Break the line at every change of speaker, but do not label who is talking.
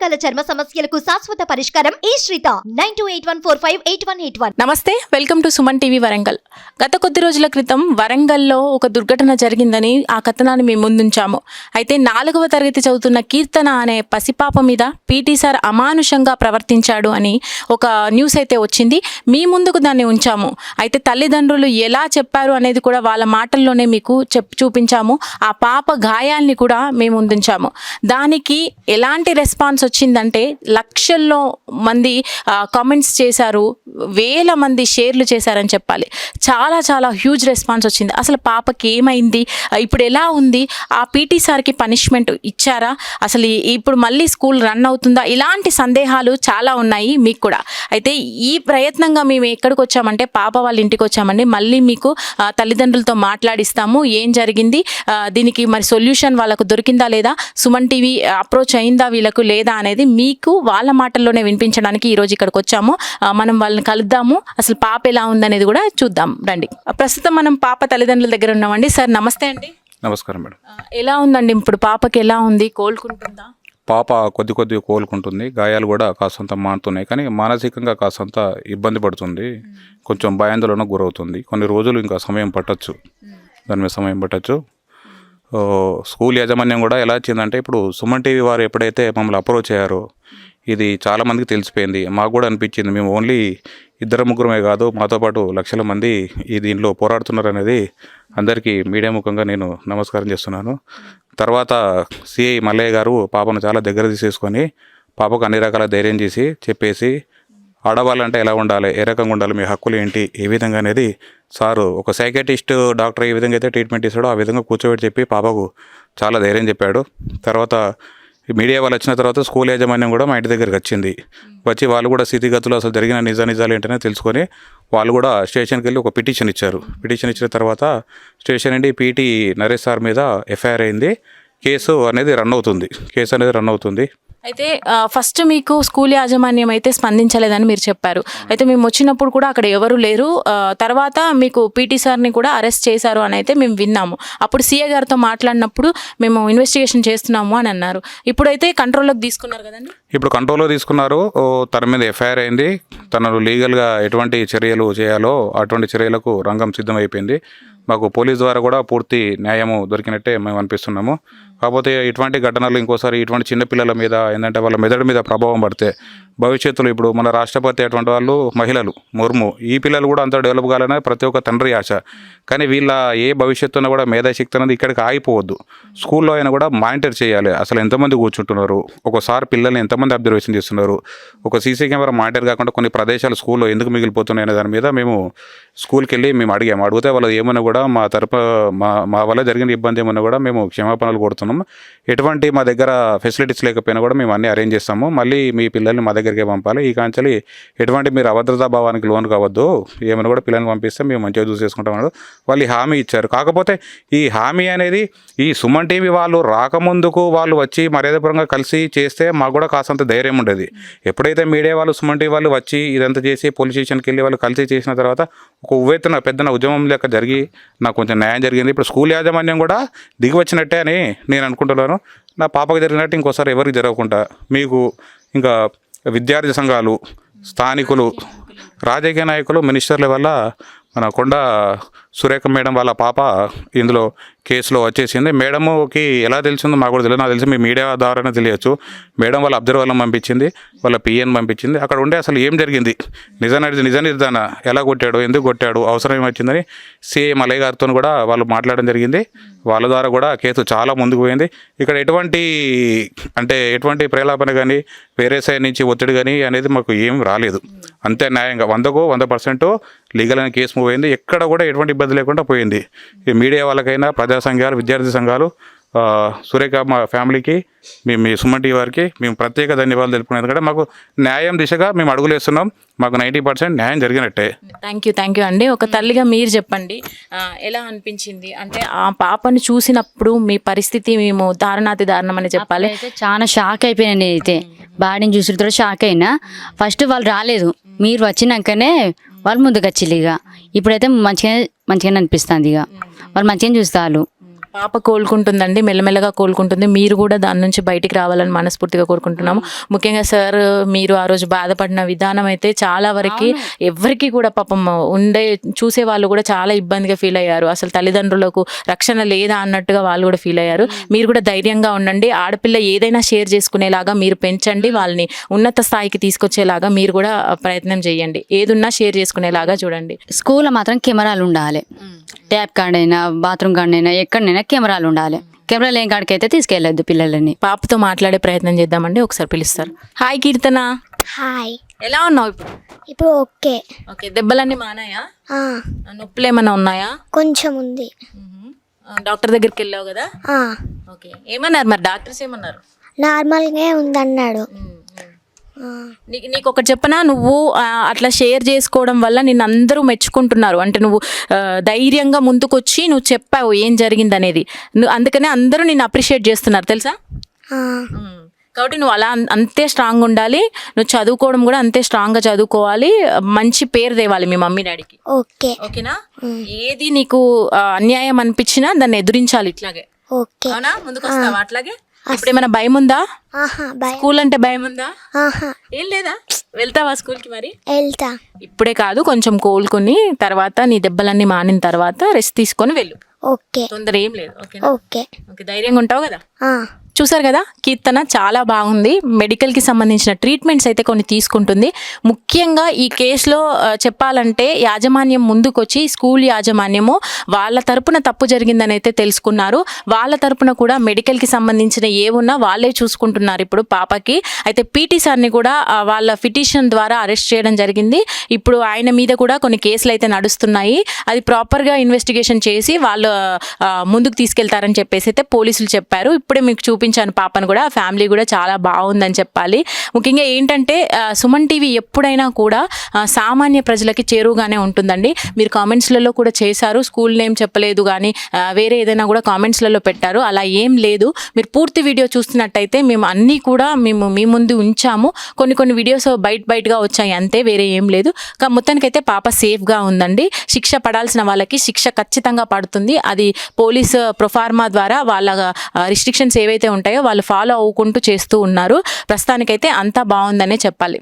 రకాల చర్మ సమస్యలకు శాశ్వత పరిష్కారం ఈ శ్రీత. Nine two eight one four five eight one eight one.
నమస్తే welcome to Suman TV Warangal. గత కొద్ది రోజుల క్రితం వరంగల్లో ఒక దుర్ఘటన జరిగిందని ఆ కథనాన్ని మేము ముందుంచాము. అయితే నాలుగవ తరగతి చదువుతున్న కీర్తన అనే పసిపాప మీద పీటీ సార్ అమానుషంగా ప్రవర్తించాడు అని ఒక న్యూస్ అయితే వచ్చింది. మీ ముందుకు దాన్ని ఉంచాము. అయితే తల్లిదండ్రులు ఎలా చెప్పారు అనేది కూడా వాళ్ళ మాటల్లోనే మీకు చెప్ చూపించాము. ఆ పాప గాయాల్ని కూడా మేము ముందుంచాము దానికి ఎలాంటి రెస్పాన్స్ వచ్చిందంటే లక్షల్లో మంది కామెంట్స్ చేశారు వేల మంది షేర్లు చేశారని చెప్పాలి. చాలా చాలా హ్యూజ్ రెస్పాన్స్ వచ్చింది. అసలు పాపకి ఏమైంది? ఇప్పుడు ఎలా ఉంది? ఆ పీటీ సార్కి పనిష్మెంట్ ఇచ్చారా? అసలు ఇప్పుడు మళ్ళీ స్కూల్ రన్ అవుతుందా? ఇలాంటి సందేహాలు చాలా ఉన్నాయి మీకు కూడా. అయితే ఈ ప్రయత్నంగా మేము ఎక్కడికి వచ్చామంటే పాప వాళ్ళ ఇంటికి వచ్చామండి. మళ్ళీ మీకు తల్లిదండ్రులతో మాట్లాడిస్తాము. ఏం జరిగింది? దీనికి మరి సొల్యూషన్ వాళ్ళకు దొరికిందా లేదా? సుమన్ టీవీ అప్రోచ్ అయిందా వీళ్ళకు లేదా? అనేది మీకు వాళ్ళ మాటల్లోనే వినిపించడానికి ఈరోజు ఇక్కడికి వచ్చాము. మనం వాళ్ళని కలుద్దాము. అసలు పాప ఎలా ఉందనేది కూడా చూద్దాం. రండి. ప్రస్తుతం మనం పాప తల్లిదండ్రుల దగ్గర ఉన్నామండి. సార్ నమస్తే అండి.
నమస్కారం మేడం.
ఎలా ఉందండి? ఇప్పుడు పాపకి ఎలా ఉంది? కోలుకుంటుందా?
పాప కొద్ది కొద్దిగా కోలుకుంటుంది. గాయాలు కూడా కాస్తంత మానుతున్నాయి కానీ మానసికంగా కాస్తంత ఇబ్బంది పడుతుంది. కొంచెం భయాందోళనకు గురవుతుంది. కొన్ని రోజులు ఇంకా సమయం పట్టొచ్చు. దాని మీద సమయం పట్టొచ్చు. స్కూల్ యాజమాన్యం కూడా ఎలా వచ్చిందంటే ఇప్పుడు సుమన్ టీవీ వారు ఎప్పుడైతే మమ్మల్ని అప్రోచ్ అయ్యారో ఇది చాలామందికి తెలిసిపోయింది. మాకు కూడా అనిపించింది మేము ఓన్లీ ఇద్దరు ముగ్గురమే కాదు మాతో పాటు లక్షల మంది ఈ దీనిలో పోరాడుతున్నారు అనేది అందరికీ మీడియా ముఖంగా నేను నమస్కారం చేస్తున్నాను. తర్వాత సిఐ మల్లయ్య గారు పాపను చాలా దగ్గర తీసేసుకొని పాపకు అన్ని రకాల ధైర్యం చేసి చెప్పేసి ఆడవాళ్ళంటే ఎలా ఉండాలి? ఏ రకంగా ఉండాలి? మీ హక్కులు ఏంటి? ఏ విధంగా అనేది సారు ఒక సైకాటిస్ట్ డాక్టర్ ఏ విధంగా అయితే ట్రీట్మెంట్ ఇస్తాడో ఆ విధంగా కూర్చోబెట్టి చెప్పి పాపకు చాలా ధైర్యం చెప్పాడు. తర్వాత మీడియా వాళ్ళు వచ్చిన తర్వాత స్కూల్ యాజమాన్యం కూడా మా ఇంటి దగ్గరికి వచ్చింది. వచ్చి వాళ్ళు కూడా స్థితిగతులు అసలు జరిగిన నిజ నిజాలు ఏంటనే తెలుసుకొని వాళ్ళు కూడా స్టేషన్కి వెళ్ళి ఒక పిటిషన్ ఇచ్చారు. పిటిషన్ ఇచ్చిన తర్వాత స్టేషన్ నుండి పీటీ నరేష్ సార్ మీద ఎఫ్ఐఆర్ అయింది. కేసు అనేది రన్ అవుతుంది. కేసు అనేది రన్ అవుతుంది.
అయితే ఫస్ట్ మీకు స్కూల్ యాజమాన్యం అయితే స్పందించలేదని మీరు చెప్పారు. అయితే మేము వచ్చినప్పుడు కూడా అక్కడ ఎవరు లేరు. తర్వాత మీకు పీటీ సార్ని కూడా అరెస్ట్ చేశారు అని అయితే మేము విన్నాము. అప్పుడు సీఏ గారితో మాట్లాడినప్పుడు మేము ఇన్వెస్టిగేషన్ చేస్తున్నాము అని అన్నారు. ఇప్పుడైతే కంట్రోల్లోకి తీసుకున్నారు కదండి?
ఇప్పుడు కంట్రోల్లో తీసుకున్నారు. ఓ, తన మీద ఎఫ్ఐఆర్ అయింది. తనను లీగల్గా ఎటువంటి చర్యలు చేయాలో అటువంటి చర్యలకు రంగం సిద్ధమైపోయింది. మాకు పోలీస్ ద్వారా కూడా పూర్తి న్యాయము దొరికినట్టే మేము అనిపిస్తున్నాము. కాకపోతే ఇటువంటి ఘటనలు ఇంకోసారి ఇటువంటి చిన్నపిల్లల మీద ఏంటంటే వాళ్ళ మెదడు మీద ప్రభావం పడితే భవిష్యత్తులో ఇప్పుడు మన రాష్ట్రపతి అటువంటి వాళ్ళు మహిళలు ముర్ము ఈ పిల్లలు కూడా అంత డెవలప్ కావాలనే ప్రతి ఒక్క తండ్రి ఆశ. కానీ వీళ్ళ ఏ భవిష్యత్తున కూడా మేధాశక్తి అనేది ఇక్కడికి ఆగిపోవద్దు. స్కూల్లో అయినా కూడా మానిటర్ చేయాలి. అసలు ఎంతమంది కూర్చుంటున్నారు? ఒకసారి పిల్లల్ని ఎంతమంది అబ్జర్వేషన్ చేస్తున్నారు? ఒక సీసీ కెమెరా మానిటర్ కాకుండా కొన్ని ప్రదేశాలు స్కూల్లో ఎందుకు మిగిలిపోతున్నాయి అనే దాని మీద మేము స్కూల్కి వెళ్ళి మేము అడిగాము. అడిగితే వాళ్ళు ఏమైనా కూడా మా తరపు మా మా వల్ల జరిగిన ఇబ్బంది ఏమన్నా కూడా మేము క్షమాపణలు కోరుతున్నాం. ఎటువంటి మా దగ్గర ఫెసిలిటీస్ లేకపోయినా కూడా మేము అన్నీ అరేంజ్ చేస్తాము. మళ్ళీ మీ పిల్లల్ని మా దగ్గరికి పంపాలి. ఈ కాంచెలి ఎటువంటి మీరు అభద్రతా భావానికి లోన్ కావద్దు. ఏమైనా కూడా పిల్లల్ని పంపిస్తే మేము మంచిగా చూసి చేసుకుంటాం వాళ్ళు హామీ ఇచ్చారు. కాకపోతే ఈ హామీ అనేది ఈ సుమన్ టీవీ వాళ్ళు రాకముందుకు వాళ్ళు వచ్చి మర్యాదపరంగా కలిసి చేస్తే మాకు కూడా కాస్తంత ధైర్యం ఉండేది. ఎప్పుడైతే మీడియా వాళ్ళు సుమన్ టీవీ వాళ్ళు వచ్చి ఇదంతా చేసి పోలీస్ స్టేషన్కి వెళ్ళి వాళ్ళు కలిసి చేసిన తర్వాత ఒక ఉవ్వెత్తున పెద్దన ఉద్యమం లెక్క జరిగి నాకు కొంచెం న్యాయం జరిగింది. ఇప్పుడు స్కూల్ యాజమాన్యం కూడా దిగి వచ్చినట్టే అని నేను అనుకుంటున్నాను. నా పాపకు జరిగినట్టు ఇంకోసారి ఎవరికి జరగకుండా మీకు ఇంకా విద్యార్థి సంఘాలు స్థానికులు రాజకీయ నాయకులు మినిస్టర్ల వల్ల మన కొండ సురేఖ మేడం వాళ్ళ పాప ఇందులో కేసులో వచ్చేసింది. మేడంకి ఎలా తెలిసిందో మాకు కూడా తెలియదు. నాకు తెలిసి మీ మీడియా ద్వారానే తెలియచ్చు. మేడం వాళ్ళ అబ్జర్వర్లను పంపించింది. వాళ్ళ పిఎన్ పంపించింది. అక్కడ ఉండే అసలు ఏం జరిగింది? నిజ నిజ నిర్ధారణ ఎలా కొట్టాడు? ఎందుకు కొట్టాడు? అవసరం ఏమొచ్చిందని సిఐ మలయ్య గారితో కూడా వాళ్ళు మాట్లాడడం జరిగింది. వాళ్ళ ద్వారా కూడా కేసు చాలా ముందుకు పోయింది. ఇక్కడ ఎటువంటి అంటే ఎటువంటి ప్రేలాపన కానీ వేరే సైడ్ నుంచి ఒత్తిడి కానీ అనేది మాకు ఏం రాలేదు. అంతే న్యాయంగా వందకు వంద పర్సెంట్ లీగల్ అయిన కేసు మూవ్ అయింది ఎక్కడ కూడా ఎటువంటి ఇబ్బంది లేకుండా పోయింది. ఈ మీడియా వాళ్ళకైనా ప్రజా సంఘాలు విద్యార్థి సంఘాలు ఆ, సురేఖ మా ఫ్యామిలీకి మేము మీ సుమన్ టీ వారికి మేము ప్రత్యేక ధన్యవాదాలు తెలుపుకున్నాం. ఎందుకంటే మాకు న్యాయం దిశగా మేము అడుగులు వేస్తున్నాం మాకు నైంటీ పర్సెంట్ న్యాయం జరిగినట్టే.
థ్యాంక్ యూ థ్యాంక్ యూ అండి. ఒక తల్లిగా మీరు చెప్పండి. ఎలా అనిపించింది? అంటే ఆ పాపను చూసినప్పుడు మీ పరిస్థితి మేము దారుణాతి దారుణం అని చెప్పాలి.
అయితే చాలా షాక్ అయిపోయాను అయితే బాడీని చూసిన తర్వాత షాక్ అయినా. ఫస్ట్ వాళ్ళు రాలేదు. మీరు వచ్చినాకనే వాళ్ళు ముందుకు వచ్చిల్లు ఇక. ఇప్పుడైతే మంచిగా మంచిగానే అనిపిస్తుంది ఇక. వాళ్ళు మంచిగా చూస్తారు.
పాప కోలుకుంటుందండి మెల్లమెల్లగా కోలుకుంటుంది. మీరు కూడా దాని నుంచి బయటికి రావాలని మనస్ఫూర్తిగా కోరుకుంటున్నాము. ముఖ్యంగా సార్ మీరు ఆ రోజు బాధపడిన విధానం అయితే చాలా వరకు ఎవరికి కూడా పాపం ఉండే చూసే వాళ్ళు కూడా చాలా ఇబ్బందిగా ఫీల్ అయ్యారు. అసలు తల్లిదండ్రులకు రక్షణ లేదా అన్నట్టుగా వాళ్ళు కూడా ఫీల్ అయ్యారు. మీరు కూడా ధైర్యంగా ఉండండి. ఆడపిల్ల ఏదైనా షేర్ చేసుకునేలాగా మీరు పెంచండి. వాళ్ళని ఉన్నత స్థాయికి తీసుకొచ్చేలాగా మీరు కూడా ప్రయత్నం చేయండి. ఏదున్నా షేర్ చేసుకునేలాగా చూడండి.
స్కూల్లో మాత్రం కెమెరాలు ఉండాలి. ట్యాప్ కాడైనా బాత్రూమ్ కాడైనా ఎక్కడైనా కెమెరాలు ఉండాలి. కెమెరా లేని కాడికైతే తీసుకెళ్ళొద్దు పిల్లలని.
పాపతో మాట్లాడే ప్రయత్నం చేద్దామండి ఒకసారి పిలుస్తారు. హాయ్ కీర్తన.
హాయ్.
ఎలా ఉన్నావు ఇప్పుడు?
ఇప్పుడు ఓకే.
ఓకే దెబ్బలన్నీ మానాయా?
ఆ,
నొప్పులు ఏమైనా ఉన్నాయా?
కొంచెం ఉంది.
డాక్టర్ దగ్గరికి వెళ్ళావు కదా?
ఆ,
ఓకే ఏమన్నారు మరి? డాక్టర్స్ ఏమన్నారు?
నార్మల్గా ఉందన్నాడు.
నీకు నీకు ఒకటి చెప్పనా? నువ్వు అట్లా షేర్ చేసుకోవడం వల్ల నిన్ను అందరూ మెచ్చుకుంటున్నారు. అంటే నువ్వు ధైర్యంగా ముందుకొచ్చి నువ్వు చెప్పావు ఏం జరిగింది అనేది అందుకనే అందరూ నిన్ను అప్రిషియేట్ చేస్తున్నారు. తెలుసా? కాబట్టి నువ్వు అలా అంతే స్ట్రాంగ్ ఉండాలి. నువ్వు చదువుకోవడం కూడా అంతే స్ట్రాంగ్గా చదువుకోవాలి. మంచి పేరు తేవాలి మీ మమ్మీ డాడీకి.
ఓకే.
ఓకేనా? ఏది నీకు అన్యాయం అనిపించినా దాన్ని ఎదురించాలి ఇట్లాగే.
ఓకే.
అవునా? ముందుకు వస్తావా అట్లాగే? ఇప్పుడు ఏమైనా భయం. ఉందా స్కూల్ అంటే భయం ఉందా ఏం లేదా? వెళ్తావా స్కూల్కి మరి?
వెళ్తా.
ఇప్పుడే కాదు కొంచెం కోలుకొని తర్వాత నీ దెబ్బలన్నీ మానిన తర్వాత రెస్ట్ తీసుకొని వెళ్ళు.
ఓకే.
తొందర ఏం లేదు ఓకేనా?
ఓకే.
ఓకే ధైర్యంగా ఉంటావు కదా? చూసారు కదా కీర్తన చాలా బాగుంది. మెడికల్కి సంబంధించిన ట్రీట్మెంట్స్ అయితే కొన్ని తీసుకుంటుంది. ముఖ్యంగా ఈ కేసులో చెప్పాలంటే యాజమాన్యం ముందుకొచ్చి స్కూల్ యాజమాన్యము వాళ్ళ తరపున తప్పు జరిగిందని అయితే తెలుసుకున్నారు. వాళ్ళ తరపున కూడా మెడికల్కి సంబంధించిన ఏమున్నా వాళ్ళే చూసుకుంటున్నారు ఇప్పుడు పాపకి. అయితే పీటీ సార్ని కూడా వాళ్ళ పిటిషన్ ద్వారా అరెస్ట్ చేయడం జరిగింది. ఇప్పుడు ఆయన మీద కూడా కొన్ని కేసులు అయితే నడుస్తున్నాయి. అది ప్రాపర్గా ఇన్వెస్టిగేషన్ చేసి వాళ్ళు ముందుకు తీసుకెళ్తారని చెప్పేసి అయితే పోలీసులు చెప్పారు. ఇప్పుడే మీకు పంపించాను పాపను కూడా ఫ్యామిలీ కూడా చాలా బాగుందని చెప్పాలి. ముఖ్యంగా ఏంటంటే సుమన్ టీవీ ఎప్పుడైనా కూడా సామాన్య ప్రజలకి చేరువుగానే ఉంటుందండి. మీరు కామెంట్స్లలో కూడా చేశారు స్కూల్ నేమ్ చెప్పలేదు కానీ వేరే ఏదైనా కూడా కామెంట్స్లలో పెట్టారు. అలా ఏం లేదు. మీరు పూర్తి వీడియో చూస్తున్నట్టయితే మేము అన్నీ కూడా మేము మీ ముందు ఉంచాము. కొన్ని కొన్ని వీడియోస్ బయట బయటగా వచ్చాయి అంతే వేరే ఏం లేదు. మొత్తానికైతే పాప సేఫ్గా ఉందండి. శిక్ష పడాల్సిన వాళ్ళకి శిక్ష ఖచ్చితంగా పడుతుంది. అది పోలీస్ ప్రొఫార్మా ద్వారా వాళ్ళ రిస్ట్రిక్షన్స్ ఏవైతే ఉంటాయో వాళ్ళు ఫాలో అవ్వుకుంటూ చేస్తూ ఉన్నారు. ప్రస్తుతానికైతే అంతా బాగుందనే చెప్పాలి.